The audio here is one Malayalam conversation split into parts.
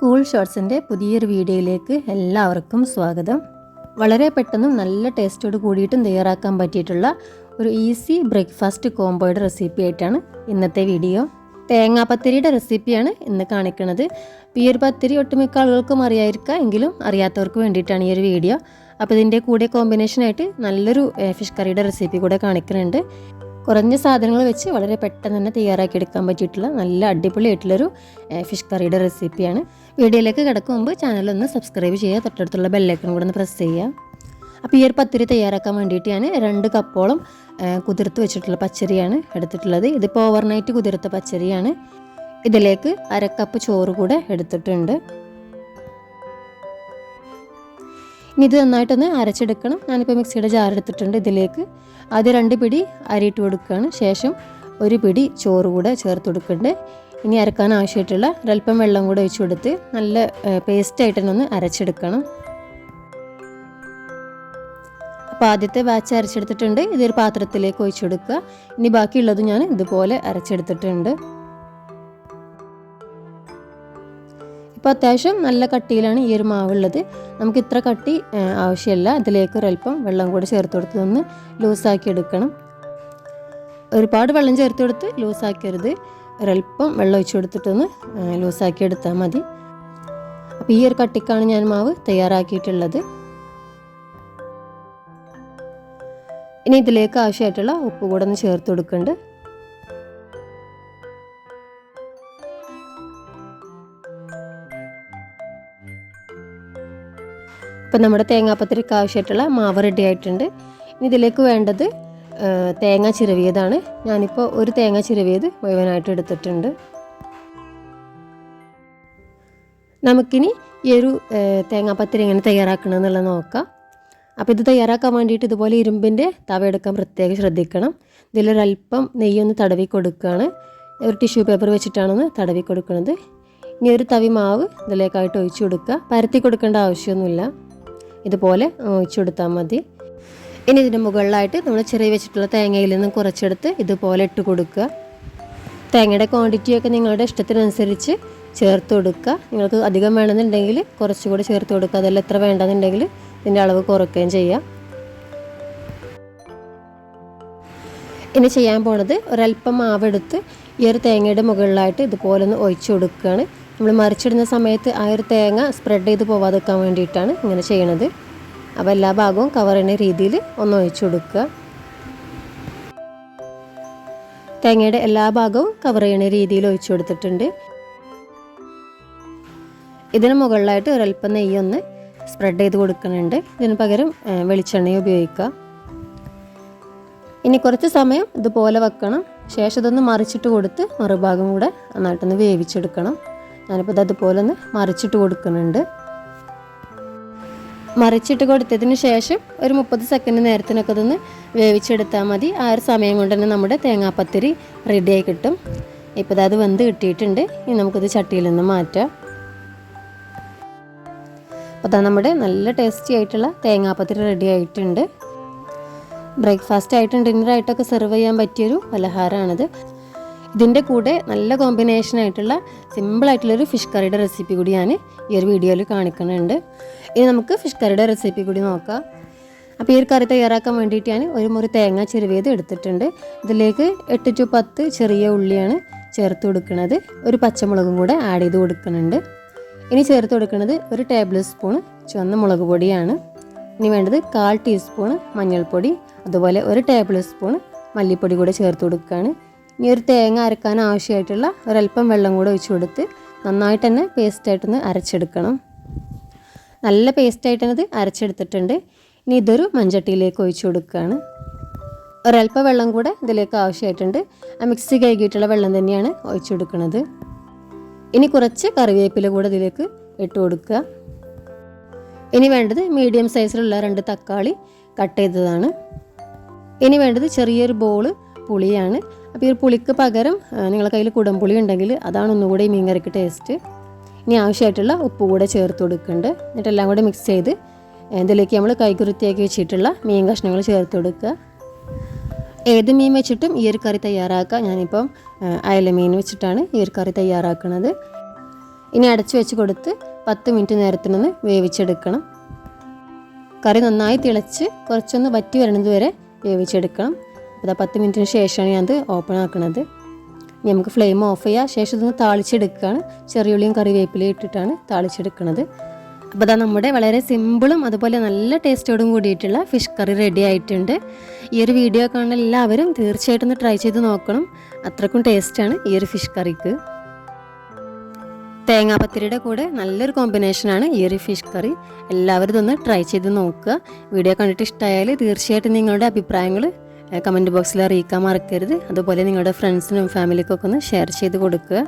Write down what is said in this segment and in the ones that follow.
കൂൾ ഷോർട്സിന്റെ പുതിയൊരു വീഡിയോയിലേക്ക് എല്ലാവർക്കും സ്വാഗതം. വളരെ പെട്ടെന്നും നല്ല ടേസ്റ്റോട് കൂടിയിട്ടും തയ്യാറാക്കാൻ പറ്റിയിട്ടുള്ള ഒരു ഈസി ബ്രേക്ക്ഫാസ്റ്റ് കോംബോയുടെ റെസിപ്പി ആയിട്ടാണ് ഇന്നത്തെ വീഡിയോ. തേങ്ങാപ്പത്തിരിയുടെ റെസിപ്പിയാണ് ഇന്ന് കാണിക്കുന്നത്. ഈ പത്തിരി ഒട്ടുമിക്ക ആളുകൾക്കും അറിയായിരിക്കാം എങ്കിലും അറിയാത്തവർക്ക് വേണ്ടിയിട്ടാണ് ഈ ഒരു വീഡിയോ. അപ്പോൾ ഇതിന്റെ കൂടെ കോമ്പിനേഷനായിട്ട് നല്ലൊരു ഫിഷ് കറിയുടെ റെസിപ്പി കൂടെ കാണിക്കുന്നുണ്ട്. കുറഞ്ഞ സാധനങ്ങൾ വെച്ച് വളരെ പെട്ടെന്ന് തന്നെ തയ്യാറാക്കി എടുക്കാൻ പറ്റിയിട്ടുള്ള നല്ല അടിപൊളിയായിട്ടുള്ളൊരു ഫിഷ് കറിയുടെ റെസിപ്പിയാണ് വീഡിയോയിലേക്ക് കിടക്കും മുമ്പ് ചാനലൊന്ന് സബ്സ്ക്രൈബ് ചെയ്യുക തൊട്ടടുത്തുള്ള ബെല്ലൈക്കൺ കൂടെ ഒന്ന് പ്രസ് ചെയ്യുക. അപ്പോൾ ഈ ഒരു പത്തിരി തയ്യാറാക്കാൻ വേണ്ടിയിട്ട് ഞാൻ രണ്ട് കപ്പോളം കുതിർത്ത് വെച്ചിട്ടുള്ള പച്ചരിയാണ് എടുത്തിട്ടുള്ളത്. ഇതിപ്പോൾ ഓവർനൈറ്റ് കുതിർത്ത പച്ചരിയാണ്. ഇതിലേക്ക് അര കപ്പ് ചോറ് കൂടെ എടുത്തിട്ടുണ്ട്. ഇനി ഇത് നന്നായിട്ടൊന്ന് അരച്ചെടുക്കണം. ഞാനിപ്പോൾ മിക്സിയുടെ ജാർ എടുത്തിട്ടുണ്ട് ഇതിലേക്ക്. ആദ്യം രണ്ട് പിടി അരിയിട്ട് കൊടുക്കുകയാണ്. ശേഷം ഒരു പിടി ചോറ് കൂടെ ചേർത്ത് കൊടുക്കുന്നുണ്ട്. ഇനി അരക്കാൻ ആവശ്യമായിട്ടുള്ള ഒരല്പം വെള്ളം കൂടെ ഒഴിച്ചു കൊടുത്ത് നല്ല പേസ്റ്റായിട്ട് തന്നെ ഒന്ന് അരച്ചെടുക്കണം. അപ്പോൾ ആദ്യത്തെ ബാച്ച് അരച്ചെടുത്തിട്ടുണ്ട്. ഇതൊരു പാത്രത്തിലേക്ക് ഒഴിച്ചു കൊടുക്കുക. ഇനി ബാക്കിയുള്ളത് ഞാൻ ഇതുപോലെ അരച്ചെടുത്തിട്ടുണ്ട്. ഇപ്പോൾ അത്യാവശ്യം നല്ല കട്ടിയിലാണ് ഈ ഒരു മാവുള്ളത്. നമുക്ക് ഇത്ര കട്ടി ആവശ്യമില്ല. അതിലേക്ക് ഒരല്പം വെള്ളം കൂടി ചേർത്ത് കൊടുത്ത് ഒന്ന് ലൂസാക്കി എടുക്കണം. ഒരുപാട് വെള്ളം ചേർത്ത് കൊടുത്ത് ലൂസാക്കരുത്. ഒരല്പം വെള്ളം ഒഴിച്ചു കൊടുത്തിട്ടൊന്ന് ലൂസാക്കി എടുത്താൽ മതി. അപ്പോൾ ഈ ഒരു കട്ടിക്കാണ് ഞാൻ മാവ് തയ്യാറാക്കിയിട്ടുള്ളത്. ഇനി ഇതിലേക്ക് ആവശ്യമായിട്ടുള്ള ഉപ്പ് കൂടെ ഒന്ന് ചേർത്ത് കൊടുക്കുന്നുണ്ട് ഇപ്പം നമ്മുടെ തേങ്ങാപ്പത്തിരിക്ക് ആവശ്യമായിട്ടുള്ള മാവ് റെഡി ആയിട്ടുണ്ട്. ഇനി ഇതിലേക്ക് വേണ്ടത് തേങ്ങ ചിരവിയതാണ്. ഞാനിപ്പോൾ ഒരു തേങ്ങ ചിരവിയത് മുഴുവനായിട്ട് എടുത്തിട്ടുണ്ട്. നമുക്കിനി ഈ ഒരു തേങ്ങാപ്പത്തിരി എങ്ങനെ തയ്യാറാക്കണം എന്നുള്ളത് നോക്കാം. അപ്പോൾ ഇത് തയ്യാറാക്കാൻ വേണ്ടിയിട്ട് ഇതുപോലെ ഇരുമ്പിന്റെ തവ എടുക്കാൻ പ്രത്യേകം ശ്രദ്ധിക്കണം. ഇതിലൊരല്പം നെയ്യൊന്ന് തടവി കൊടുക്കുകയാണ്. ഒരു ടിഷ്യൂ പേപ്പർ വെച്ചിട്ടാണെന്ന് തടവി കൊടുക്കുന്നത്. ഇനി ഒരു തവി മാവ് ഇതിലേക്കായിട്ട് ഒഴിച്ചു കൊടുക്കുക. പരത്തി കൊടുക്കേണ്ട ആവശ്യമൊന്നുമില്ല. ഇതുപോലെ ഒഴിച്ചു കൊടുത്താൽ മതി. ഇനി ഇതിന്റെ മുകളിലായിട്ട് നമ്മൾ ചെറിയ വെച്ചിട്ടുള്ള തേങ്ങയിൽ നിന്ന് കുറച്ചെടുത്ത് ഇതുപോലെ ഇട്ട് കൊടുക്കുക. തേങ്ങയുടെ ക്വാണ്ടിറ്റിയൊക്കെ നിങ്ങളുടെ ഇഷ്ടത്തിനനുസരിച്ച് ചേർത്ത് കൊടുക്കുക. നിങ്ങൾക്ക് അധികം വേണമെന്നുണ്ടെങ്കിൽ കുറച്ചുകൂടി ചേർത്ത് കൊടുക്കുക. അതെല്ലാം എത്ര വേണ്ടെന്നുണ്ടെങ്കിൽ ഇതിന്റെ അളവ് കുറയ്ക്കുകയും ചെയ്യാം ഇനി ചെയ്യാൻ പോണത് ഒരല്പം മാവെടുത്ത് ഈ ഒരു തേങ്ങയുടെ മുകളിലായിട്ട് ഇതുപോലെ ഒന്ന് ഒഴിച്ചു കൊടുക്കുകയാണ്. നമ്മൾ മറിച്ചിടുന്ന സമയത്ത് ആ ഒരു തേങ്ങ സ്പ്രെഡ് ചെയ്ത് പോവാതിരിക്കാൻ വേണ്ടിയിട്ടാണ് ഇങ്ങനെ ചെയ്യണത്. അപ്പോൾ എല്ലാ ഭാഗവും കവർ ചെയ്യുന്ന രീതിയിൽ ഒന്ന് ഒഴിച്ചു കൊടുക്കുക. തേങ്ങയുടെ എല്ലാ ഭാഗവും കവർ ചെയ്യുന്ന രീതിയിൽ ഒഴിച്ചു കൊടുത്തിട്ടുണ്ട്. ഇതിന് മുകളിലായിട്ട് ഒരല്പം നെയ്യൊന്ന് സ്പ്രെഡ് ചെയ്ത് കൊടുക്കുന്നുണ്ട്. ഇതിന് പകരം വെളിച്ചെണ്ണ ഉപയോഗിക്കുക. ഇനി കുറച്ച് സമയം ഇതുപോലെ വെക്കണം. ശേഷം ഇതൊന്ന് മറിച്ചിട്ട് കൊടുത്ത് മറുഭാഗം കൂടെ നന്നായിട്ടൊന്ന് വേവിച്ചെടുക്കണം. ഞാനിപ്പോൾ ഇത് അതുപോലെ ഒന്ന് മറിച്ചിട്ട് കൊടുക്കുന്നുണ്ട്. മറിച്ചിട്ട് കൊടുത്തതിന് ശേഷം ഒരു മുപ്പത് സെക്കൻഡ് നേരത്തിനൊക്കെ ഇതൊന്ന് വേവിച്ചെടുത്താൽ മതി. ആ ഒരു സമയം കൊണ്ട് തന്നെ നമ്മുടെ തേങ്ങാപ്പത്തിരി ആയി കിട്ടും. ഇപ്പോൾ അത് വെന്ത് കിട്ടിയിട്ടുണ്ട്. ഇനി നമുക്കിത് ചട്ടിയിൽ നിന്ന് മാറ്റാം. അപ്പോൾ അതാ നമ്മുടെ നല്ല ടേസ്റ്റി ആയിട്ടുള്ള തേങ്ങാപ്പത്തിരി റെഡി ആയിട്ടുണ്ട്. ബ്രേക്ക്ഫാസ്റ്റ് ആയിട്ടും ഡിന്നറായിട്ടൊക്കെ സെർവ് ചെയ്യാൻ പറ്റിയൊരു പലഹാരമാണിത്. ഇതിന്റെ കൂടെ നല്ല കോമ്പിനേഷൻ ആയിട്ടുള്ള സിമ്പിളായിട്ടുള്ളൊരു ഫിഷ് കറിയുടെ റെസിപ്പി കൂടി ഞാൻ ഈ ഒരു വീഡിയോയിൽ കാണിക്കുന്നുണ്ട്. ഇനി നമുക്ക് ഫിഷ് കറിയുടെ റെസിപ്പി കൂടി നോക്കാം. അപ്പോൾ ഈ ഒരു കറി തയ്യാറാക്കാൻ വേണ്ടിയിട്ട് ഞാൻ ഒരു മുറി തേങ്ങ ചെരുവിയത് എടുത്തിട്ടുണ്ട്. ഇതിലേക്ക് എട്ട് ടു പത്ത് ചെറിയ ഉള്ളിയാണ് ചേർത്ത് കൊടുക്കുന്നത്. ഒരു പച്ചമുളകും കൂടെ ആഡ് ചെയ്ത് കൊടുക്കുന്നുണ്ട്. ഇനി ചേർത്ത് കൊടുക്കുന്നത് ഒരു ടേബിൾ സ്പൂൺ ചുവന്ന മുളക് പൊടിയാണ്. ഇനി വേണ്ടത് കാൽ ടീസ്പൂൺ മഞ്ഞൾപ്പൊടി അതുപോലെ ഒരു ടേബിൾ സ്പൂൺ മല്ലിപ്പൊടി കൂടെ ചേർത്ത് കൊടുക്കുകയാണ് ഇനി ഒരു തേങ്ങ അരക്കാൻ ആവശ്യമായിട്ടുള്ള ഒരല്പം വെള്ളം കൂടെ ഒഴിച്ചു കൊടുത്ത് നന്നായിട്ട് തന്നെ പേസ്റ്റായിട്ടൊന്ന് അരച്ചെടുക്കണം. നല്ല പേസ്റ്റായിട്ടത് അരച്ചെടുത്തിട്ടുണ്ട്. ഇനി ഇതൊരു മൺചട്ടിയിലേക്ക് ഒഴിച്ചു കൊടുക്കുകയാണ്. ഒരല്പം വെള്ളം കൂടെ ഇതിലേക്ക് ആവശ്യമായിട്ടുണ്ട്. ആ മിക്സി കഴുകിയിട്ടുള്ള വെള്ളം തന്നെയാണ് ഒഴിച്ചു കൊടുക്കുന്നത്. ഇനി കുറച്ച് കറിവേപ്പില കൂടെ ഇതിലേക്ക് ഇട്ട് കൊടുക്കുക. ഇനി വേണ്ടത് മീഡിയം സൈസിലുള്ള രണ്ട് തക്കാളി കട്ട് ചെയ്തതാണ്. ഇനി വേണ്ടത് ചെറിയൊരു ബോൾ പുളിയാണ്. അപ്പോൾ ഈ പുളിക്ക് പകരം നിങ്ങളെ നിങ്ങളുടെ കയ്യിൽ കുടംപുളി ഉണ്ടെങ്കിൽ അതാണ് ഒന്നുകൂടെ ഈ മീൻകറിക്ക് ടേസ്റ്റ് ഇനി ആവശ്യമായിട്ടുള്ള ഉപ്പ് കൂടെ ചേർത്ത് കൊടുക്കുന്നുണ്ട് എന്നിട്ട് എല്ലാം കൂടെ മിക്സ് ചെയ്ത് ഇതിലേക്ക് നമ്മൾ കൈകുരുത്തിയാക്കി വെച്ചിട്ടുള്ള മീൻ കഷ്ണങ്ങൾ ചേർത്ത് കൊടുക്കുക. ഏത് മീൻ വെച്ചിട്ടും ഈ ഒരു കറി തയ്യാറാക്കുക. ഞാനിപ്പം അയല മീൻ വെച്ചിട്ടാണ് ഈ ഒരു കറി തയ്യാറാക്കുന്നത് ഇനി അടച്ചു വെച്ച് കൊടുത്ത് പത്ത് മിനിറ്റ് നേരത്തിനൊന്ന് വേവിച്ചെടുക്കണം. കറി നന്നായി തിളച്ച് കുറച്ചൊന്ന് വറ്റി വരുന്നത് വരെ വേവിച്ചെടുക്കണം. അപ്പോൾ പത്ത് മിനിറ്റിന് ശേഷമാണ് ഞാനത് ഓപ്പൺ ആക്കുന്നത് ഇനി നമുക്ക് ഫ്ലെയിം ഓഫ് ചെയ്യുക ശേഷം ഇതൊന്ന് താളിച്ചെടുക്കുകയാണ്. ചെറിയുള്ളിയും കറിവേപ്പിലയും ഇട്ടിട്ടാണ് താളിച്ചെടുക്കുന്നത്. അപ്പോൾ അതാ നമ്മുടെ വളരെ സിമ്പിളും അതുപോലെ നല്ല ടേസ്റ്റോടും കൂടിയിട്ടുള്ള ഫിഷ് കറി റെഡി ആയിട്ടുണ്ട്. ഈ ഒരു വീഡിയോ കാണുന്ന എല്ലാവരും തീർച്ചയായിട്ടും ഒന്ന് ട്രൈ ചെയ്ത് നോക്കണം. അത്രക്കും ടേസ്റ്റാണ് ഈ ഒരു ഫിഷ് കറിക്ക് തേങ്ങാപ്പത്തിരിയുടെ കൂടെ നല്ലൊരു കോമ്പിനേഷനാണ് ഈ ഒരു ഫിഷ് കറി എല്ലാവരും ഇതൊന്ന് ട്രൈ ചെയ്ത് നോക്കുക. വീഡിയോ കണ്ടിട്ട് ഇഷ്ടമായാൽ തീർച്ചയായിട്ടും നിങ്ങളുടെ അഭിപ്രായങ്ങൾ കമന്റ് ബോക്സിൽ അറിയിക്കാൻ മറക്കരുത്. അതുപോലെ നിങ്ങളുടെ ഫ്രണ്ട്സിനും ഫാമിലിക്കൊക്കെ ഒന്ന് ഷെയർ ചെയ്ത് കൊടുക്കുക.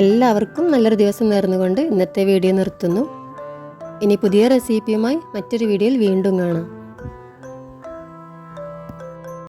എല്ലാവർക്കും നല്ലൊരു ദിവസം നേർന്നുകൊണ്ട് ഇന്നത്തെ വീഡിയോ നിർത്തുന്നു. ഇനി പുതിയ റെസിപ്പിയുമായി മറ്റൊരു വീഡിയോയിൽ വീണ്ടും കാണാം.